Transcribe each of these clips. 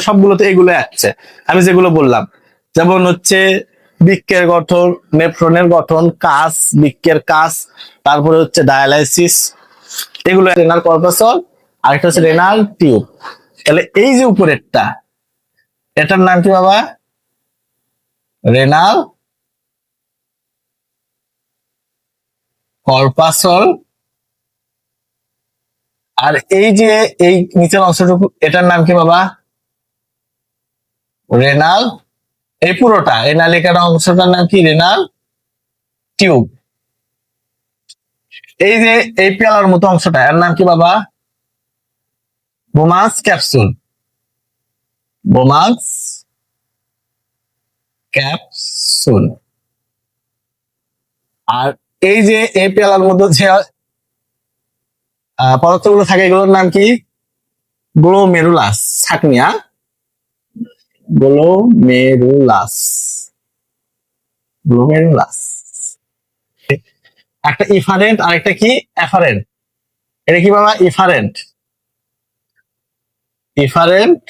সবগুলোতে এগুলো আসছে আমি যেগুলো বললাম, যেমন হচ্ছে বৃক্কের গঠন, নেফ্রনের গঠন, কাজ বৃক্কের কাজ, তারপরে হচ্ছে ডায়ালাইসিস এগুলো রেনাল কর্পাসল আরেকটা হচ্ছে রেনাল টিউব তাহলে এই যে উপরেরটা, এটার নাম কি বাবা? রেনাল কর্পাসল আর এই যে এই নিচের অংশটুকু, এটার নাম কি বাবা? রেনাল, এই পুরোটা, এই নালিকার অংশটার নাম কি? Renal tube. এই যে, এই পেয়ালার মতো অংশটা, এর নাম কি বাবা? বোমাস ক্যাপসুল। বোমাস ক্যাপসুল। আর এই যে, এই পেয়ালার মধ্যে যে পদার্থগুলো থাকে, এগুলোর নাম কি? গ্লোমেরুলাস, ছাকনিয়া। গ্লোমেরুলাস গ্লোমেরুলাস একটা ইফারেন্ট আর একটা কি? অ্যাফারেন্ট এটা কি বাবা? ইফারেন্ট ইফারেন্ট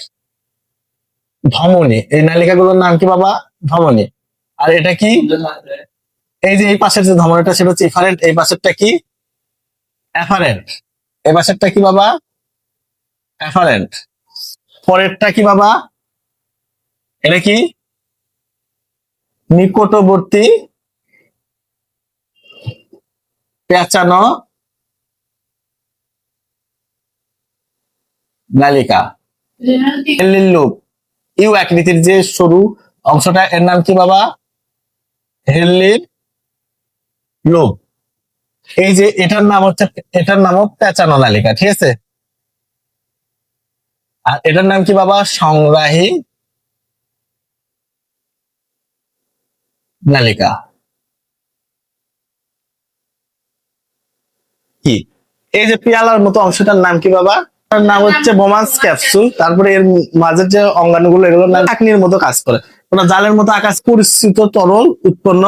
ধমনী। এই নালিকাগুলোর নাম কি বাবা? ধমনী। আর এটা কি? এই যে এই পাশের যে ধমনীটা, সেটা হচ্ছে ইফারেন্ট এই পাশেরটা কি? অ্যাফারেন্ট এই পাশেরটা কি বাবা? অ্যাফারেন্ট পরেরটা কি বাবা? এটা কি? নিকটবর্তী পেঁচানো নালিকা। লোপ। ইউ আকৃতির যে সরু অংশটা এর নাম কি বাবা? হেল্লির লোপ। এই যে এটার নাম হচ্ছে এটার নামও পেঁচানো নালিকা ঠিক আছে? আর এটার নাম কি বাবা? সংগ্রাহী নালিকা। কি? এই যে পিয়ালার মতো অংশটার নাম কি বাবা? তার নাম হচ্ছে বোমাস ক্যাপসুল। তারপরে এর মাঝের যে অঙ্গাণুগুলো এগুলোর নাম চাকনির মতো কাজ করে। ওটা জালের মতো আকাশ পরিস্থিত, তরল, উৎপন্ন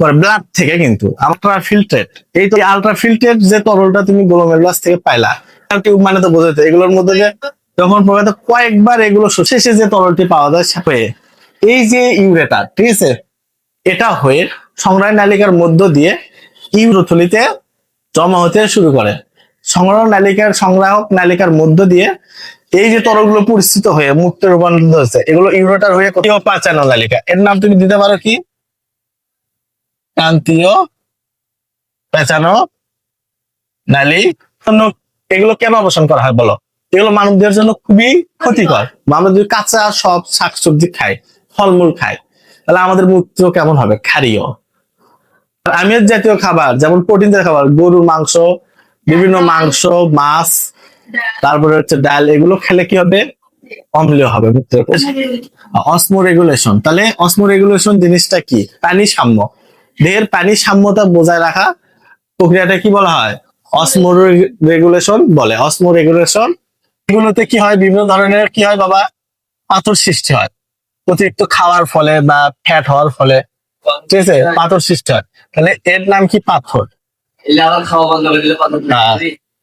করে ব্লাড থেকে কিন্তু। আলট্রা ফিল্ট্রেট এই তো আলট্রা ফিল্ট্রেট যে তরলটা তুমি গ্লোমেরুলাস থেকে পাইলা টিউব মানে তো বোঝাতে এগুলোর মধ্যে যে যখন প্রবাহিত কয়েকবার এগুলো শেষে যে তরলটি পাওয়া যায় এই যে ইউরেটার ঠিক আছে? এটা হয়ে সংগ্রাহী নালিকার মধ্য দিয়ে ইউরোথলিতে জমা হতে শুরু করে। সংগ্রহ নালিকার, সংগ্রাহক নালিকার মধ্য দিয়ে এই যে তরলগুলো পরিস্থিত হয়ে মুক্ত রূপান্তরিত হচ্ছে এগুলো ইউরোটার হয়ে পাচানো নালিকা। এর নাম তুমি দিতে পারো কি? ক্রান্তীয় পেঁচানো নালী এগুলো কেন অবসান করা হয় বলো? এগুলো মানবদের জন্য খুবই ক্ষতিকর। যদি কাঁচা সব শাকসবজি খায়, ফলমূল খাই তাহলে আমাদের মূত্র কেমন হবে? ক্ষারীয়। আমিষ জাতীয় খাবার যেমন প্রোটিন জাতীয় খাবার গরুর মাংস বিভিন্ন মাংস মাছ তারপরে হচ্ছে ডাল এগুলো খেলে কি হবে? অম্লীয় হবে অসমো রেগুলেশন তাহলে অসমো রেগুলেশন জিনিসটা কি? পানি সাম্য দেহের পানি সাম্যতা বজায় রাখা প্রক্রিয়াটা কি বলা হয়? অসমো রেগুলেশন বলে। অসমো রেগুলেশন এগুলোতে কি হয়? বিভিন্ন ধরনের কি হয় বাবা? পাথর সৃষ্টি হয়। অতিরিক্ত খাওয়ার ফলে বা ফ্যাট হওয়ার ফলে। ঠিক আছে? পাথর সৃষ্টি হয়। তাহলে এর নাম কি পাথর? হ্যাঁ।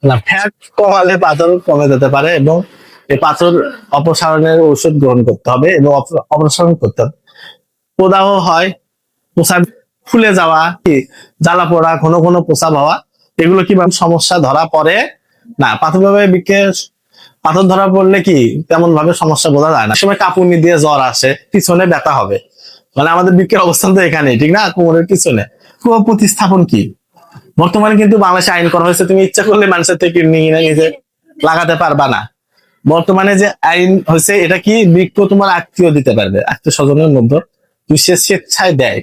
না ফ্যাট কমালে পাথর কমে যেতে পারে এবং এই পাথর অপসারণের ঔষধ গ্রহণ করতে হবে এবং অপসারণ করতে হবে। প্রদাহ হয় প্রসাব ফুলে যাওয়া কি জ্বালা পোড়া ঘন ঘন প্রসাব হওয়া এগুলো কি সমস্যা ধরা পড়ে? না প্রাথমিকভাবে বিকে পাথর ধরা পড়লে কি তেমন ভাবে সমস্যা বোঝা যায় না? সময় কাঁপুনি দিয়ে জ্বর আসে পিছনে ব্যথা হবে। মানে আমাদের বিকের অবস্থান তো এখানে ঠিক না? কোমরের পিছনে। কুয়া প্রতিস্থাপন কি? বর্তমানে কিন্তু বাংলাদেশে আইন করা হয়েছে তুমি ইচ্ছা করলে মানুষের থেকে নিয়ে না নিজে লাগাতে পারবা না। বর্তমানে যে আইন হয়েছে এটা কি বৃক্ষ তোমার আত্মীয় দিতে পারবে? আত্মীয় স্বজনের মধ্যে। তুই সে স্বেচ্ছায় দেয়।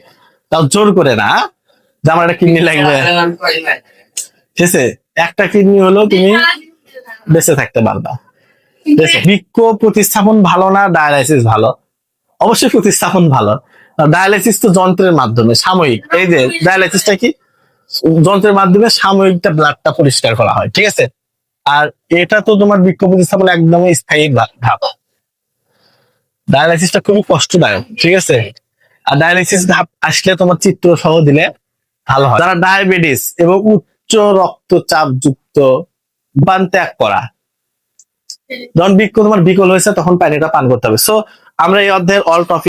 তাও জোর করে না যে আমার একটা কিডনি লাগবে। ঠিক আছে? একটা কিডনি হলেও তুমি বেঁচে থাকতে পারবা? বৃক্ষ প্রতিস্থাপন ভালো না ডায়ালাইসিস ভালো? অবশ্যই প্রতিস্থাপন ভালো। ডায়ালাইসিস তো যন্ত্রের মাধ্যমে সাময়িক। এই যে ডায়ালাইসিসটা কি? যন্ত্রের মাধ্যমে সাময়িকটা ব্লাডটা পরিষ্কার করা হয় ঠিক আছে? আর এটা তো তোমার বৃক্ষ প্রতিস্থাপন একদমই স্থায়ী ধাপ ডায়ালাইসিসটা খুবই কষ্টদায়ক ঠিক আছে? আর ডায়ালাইসিস ধাপ আসলে তোমার চিত্র সহ দিলে ভালো হয়। যারা ডায়াবেটিস এবং উচ্চ রক্তচাপ যুক্ত পান ত্যাগ করা যখন বৃক্ষ তোমার বিকল হয়েছে, তখন পানিটা পান করতে হবে। সো আমরা এই অধ্যায়ের অল টপিক